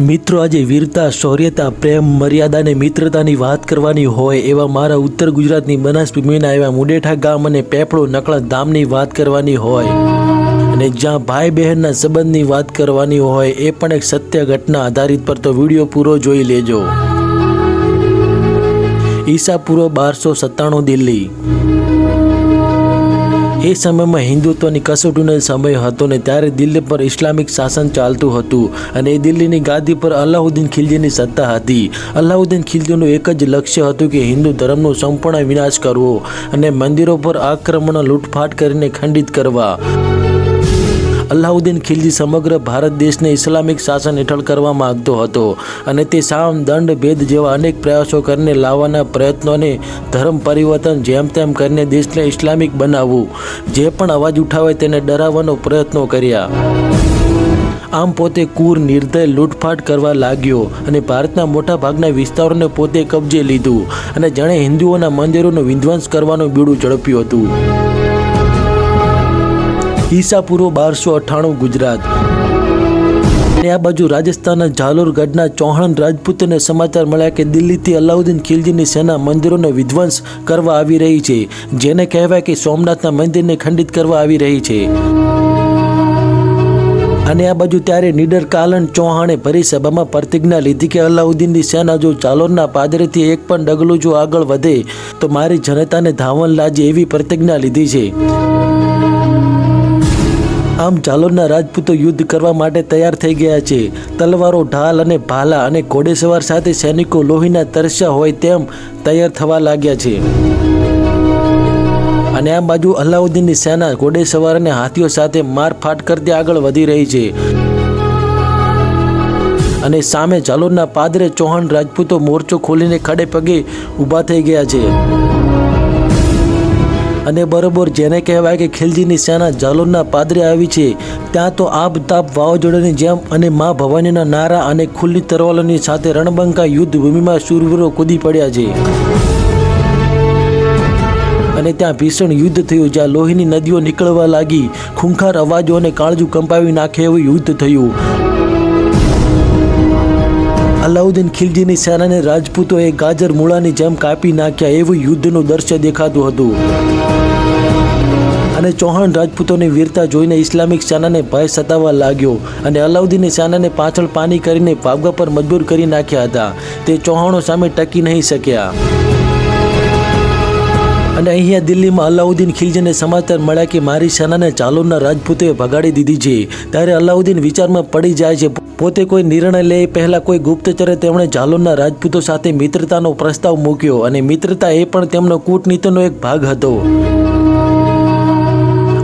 મિત્રો, આજે વીરતા, શૌર્યતા, પ્રેમ, મર્યાદા અને મિત્રતાની વાત કરવાની હોય એવા મારા ઉત્તર ગુજરાતની બનાસભૂમિના એવા મુડેઠા ગામ અને પેપળો નકળા ધામની વાત કરવાની હોય અને જ્યાં ભાઈ બહેનના સંબંધની વાત કરવાની હોય એ પણ એક સત્ય ઘટના આધારિત પર તો વીડિયો પૂરો જોઈ લેજો. ઈસાપૂર્વ બારસો સત્તાણું દિલ્હી. એ સમયમાં હિન્દુત્વની કસોટીનો સમય હતો ને ત્યારે દિલ્હી પર ઇસ્લામિક શાસન ચાલતું હતું અને એ દિલ્હીની ગાદી પર અલાઉદ્દીન ખિલજીની સત્તા હતી. અલાઉદ્દીન ખિલજીનું એક જ લક્ષ્ય હતું કે હિન્દુ ધર્મનો સંપૂર્ણ વિનાશ કરવો અને મંદિરો પર આક્રમણ લૂંટફાટ કરીને ખંડિત કરવા. અલાઉદ્દીન ખિલજી સમગ્ર ભારત દેશને ઇસ્લામિક શાસન હેઠળ કરવા માંગતો હતો અને તે સામ દંડ ભેદ જેવા અનેક પ્રયાસો કરીને લાવવાના પ્રયત્નોને ધર્મ પરિવર્તન જેમ તેમ કરીને દેશને ઇસ્લામિક બનાવવું, જે પણ અવાજ ઉઠાવે તેને ડરાવવાનો પ્રયત્નો કર્યા. આમ પોતે કુર, નિર્દય, લૂંટફાટ કરવા લાગ્યો અને ભારતના મોટા ભાગના વિસ્તારોને પોતે કબજે લીધું અને જણે હિન્દુઓના મંદિરોનો વિધ્વંસ કરવાનું બીડું ઝડપ્યું હતું. ઈસા પૂર્વ બારસો અઠ્ઠાણું ગુજરાત. અને આ બાજુ રાજસ્થાનના ઝાલોરગઢના ચૌહાણ રાજપૂતને સમાચાર મળ્યા કે દિલ્હીથી અલાઉદ્દીન ખિલજીની સેના મંદિરોનો વિધ્વંસ કરવા આવી રહી છે, જેને કહેવાય કે સોમનાથના મંદિરને ખંડિત કરવા આવી રહી છે. અને આ બાજુ ત્યારે નીડર કાલન ચૌહાણે ભરી પ્રતિજ્ઞા લીધી કે અલાઉદ્દીનની સેના જો ચાલોરના પાદરેથી એક પણ ડગલું જો આગળ વધે, તો મારી જનતાને ધાવન લાજે એવી પ્રતિજ્ઞા લીધી છે. આમ જાલોરના રાજપૂતો યુદ્ધ કરવા માટે તૈયાર થઈ ગયા છે. તલવારો, ઢાલ અને ભાલા અને ઘોડેસવાર સાથે સૈનિકો લોહીના તરસ્યા હોય તેમ તૈયાર થવા લાગ્યા છે. અને આ બાજુ અલાઉદ્દીનની સેના ઘોડેસવાર અને હાથીઓ સાથે મારફાટ કરતી આગળ વધી રહી છે. અને સામે જાલોરના પાદરે ચૌહાણ રાજપૂતો મોરચો ખોલીને ખડે પગે ઊભા થઈ ગયા છે. અને બરોબર જેને કહેવાય કે ખિલજીની સેના જાલોરના પાદરે આવી છે, ત્યાં તો આબ તાપ વાવાઝોડાની જેમ અને મા ભવાનીના નારા અને ખુલ્લી તરવાલોની સાથે રણબંકા યુદ્ધ ભૂમિમાં શૂરવીરો કૂદી પડ્યા છે. અને ત્યાં ભીષણ યુદ્ધ થયું, જ્યાં લોહીની નદીઓ નીકળવા લાગી, ખૂંખાર અવાજો અને કાળજું કંપાવી નાખે એવું યુદ્ધ થયું. અલાઉદ્દીન ખિલજીની સેનાને રાજપૂતોએ ગાજર મૂળાની જેમ કાપી નાખ્યા એવું યુદ્ધનું દ્રશ્ય દેખાતું હતું. અને ચૌહાણ રાજપૂતોની વીરતા જોઈને ઇસ્લામિક સેનાને ભય સતાવવા લાગ્યો અને અલાઉદ્દીન સેનાને પાછળ પાણી કરીને ભાગવા પર મજબૂર કરી નાખ્યા હતા. તે ચૌહાણો સામે ટકી નહીં શક્યા. અને અહીંયા દિલ્હીમાં અલાઉદ્દીન ખિલજીને સમાચાર મળ્યા કે મારી સેનાને ચાલોના રાજપૂતોએ ભગાડી દીધી છે. ત્યારે અલાઉદ્દીન વિચારમાં પડી જાય છે, પોતે કોઈ નિર્ણય લે પહેલાં કોઈ ગુપ્તચરે તેમણે જાલોરના રાજપૂતો સાથે મિત્રતાનો પ્રસ્તાવ મૂક્યો અને મિત્રતા એ પણ તેમનો કૂટનીતિનો એક ભાગ હતો.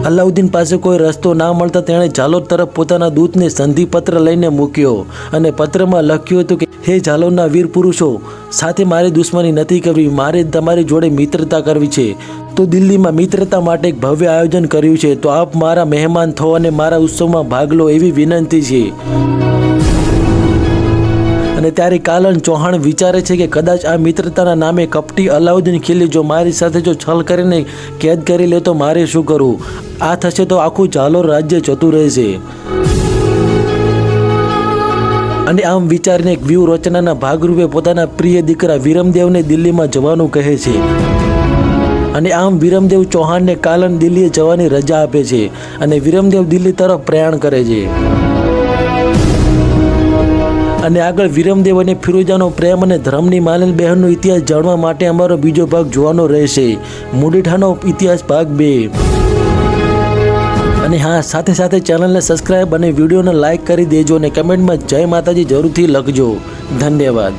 અલાઉદ્દીન પાસે કોઈ રસ્તો ના મળતા તેણે જાલોર તરફ પોતાના દૂતને સંધિપત્ર લઈને મૂક્યો અને પત્રમાં લખ્યું હતું કે, હે જાલોરના વીર પુરુષો, સાથે મારે દુશ્મની નથી કરવી, મારે તમારી જોડે મિત્રતા કરવી છે. તો દિલ્હીમાં મિત્રતા માટે એક ભવ્ય આયોજન કર્યું છે. તો આપ મારા મહેમાન થો અને મારા ઉત્સવમાં ભાગ લો એવી વિનંતી છે. અને ત્યારે કાલન ચૌહાણ વિચારે છે કે કદાચ આ મિત્રતાના નામે કપટી અલાઉદ્દીન ખીલી જો મારી સાથે જો છલ કરીને કેદ કરી લે તો મારે શું કરવું? આ થશે તો આખું જાલોર રાજ્ય જતું રહેશે. અને આમ વિચારીને એક વ્યૂહ રચનાના ભાગરૂપે પોતાના પ્રિય દીકરા વિરમદેવને દિલ્હીમાં જવાનું કહે છે. અને આમ વિરમદેવ ચૌહાણને કાલન દિલ્હીએ જવાની રજા આપે છે અને વિરમદેવ દિલ્હી તરફ પ્રયાણ કરે છે. અને આગળ વિરમદેવ અને ફિરોજાનો પ્રેમ અને ધર્મની માલેલ બહેનનો ઇતિહાસ જાણવા માટે અમારો બીજો ભાગ જોવાનો રહેશે. મુડીઠાનો ઇતિહાસ ભાગ બે. અને હા, સાથે સાથે ચેનલને સબસ્ક્રાઇબ અને વિડીયોને લાઇક કરી દેજો અને કમેન્ટમાં જય માતાજી જરૂરથી લખજો. ધન્યવાદ.